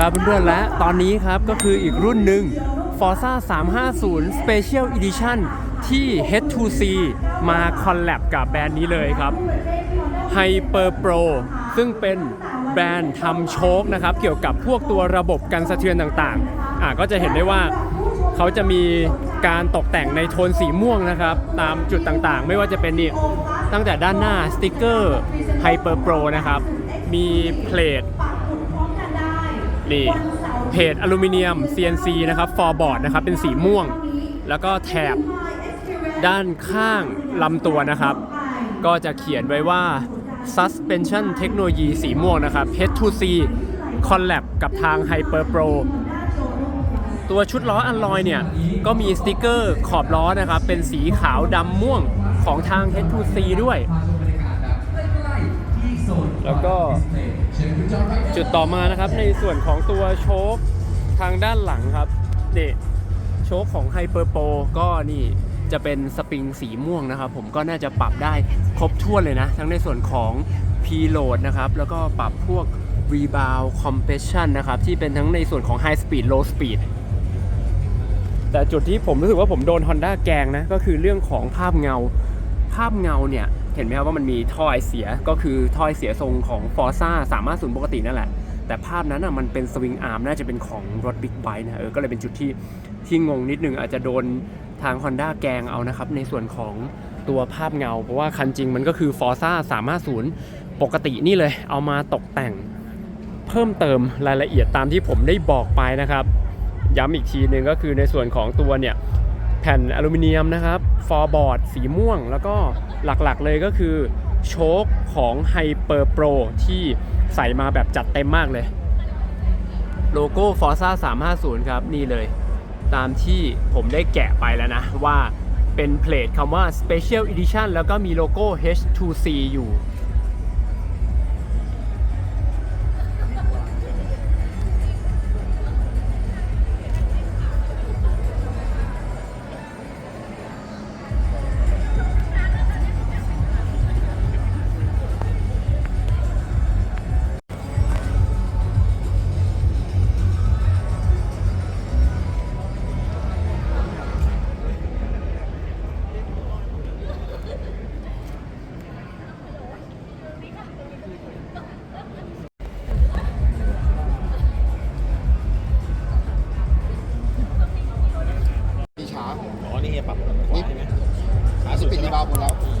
ครับเพื่อนๆและตอนนี้ครับก็คืออีกรุ่นหนึ่ง Forza 350 Special Edition ที่ H2C มาคอลแลบกับแบรนด์นี้เลยครับ Hyper Pro ซึ่งเป็นแบรนด์ทำโชคนะครับเกี่ยวกับพวกตัวระบบกันสะเทือนต่างๆอะก็จะเห็นได้ว่าเขาจะมีการตกแต่งในโทนสีม่วงนะครับ ตามจุดต่างๆ ไม่ว่าจะเป็นนี่ตั้งแต่ด้านหน้าสติกเกอร์ Hyper Pro นะครับ มีเพลท นี่เพจอลูมิเนียม CNC นะครับฟอร์บอร์ดนะครับเป็นสีม่วง แล้วก็แถบด้านข้างลำตัวนะครับ ก็จะเขียนไว้ว่า suspension เทคโนโลยีสีม่วงนะครับ H2C collab กับทาง Hyper Pro ตัวชุดล้ออันลอยเนี่ย ก็มีสติกเกอร์ขอบล้อนะครับ เป็นสีขาวดำม่วงของทาง H2C ด้วย แล้วก็จุดต่อมานะครับในส่วนของตัวโชคทางด้านหลังครับนี่โชคของ Hyper Pro ก็นี่จะเป็นสปริงสีม่วงนะครับ ผมก็น่าจะปรับได้ครบถ้วนเลยนะ ทั้งในส่วนของ P-load นะครับ แล้วก็ปรับพวก Rebound Compression นะครับ ที่เป็นทั้งในส่วนของ High Speed Low Speed แต่จุดที่ผมรู้สึกว่าผมโดน Honda แกงนะ ก็คือเรื่องของภาพเงา ภาพเงาเนี่ย เห็นไหมครับว่ามันมีท่อไอเสียก็คือท่อไอเสียทรงของ Forza สามารถศูนย์ปกตินั่นแหละ แต่ภาพนั้นอะมันเป็นสวิงอาร์มน่าจะเป็นของรถบิ๊กไบค์นะเออก็เลยเป็นจุดที่ที่งงนิดนึงอาจจะโดนทาง Honda แกงเอานะครับ ในส่วนของตัวภาพเงา เพราะว่าคันจริงมันก็คือ Forza 350ปกตินี่เลย เอามาตกแต่งเพิ่มเติมรายละเอียดตามที่ผมได้บอกไปนะครับ ย้ำอีกทีหนึ่งก็คือในส่วนของตัวเนี่ย แผ่นอลูมิเนียมนะครับฟอร์บอร์ดสีม่วง แล้วก็หลักๆเลยก็คือโชคของ Hyper Pro ที่ใส่มาแบบจัดเต็มมากเลย โลโก้ Forza 350 ครับ นี่เลย ตามที่ผมได้แกะไปแล้วนะ ว่าเป็นเพลทคำว่า Special Edition แล้วก็มีโลโก้ H2C อยู่ 你还是อาจ爸ะ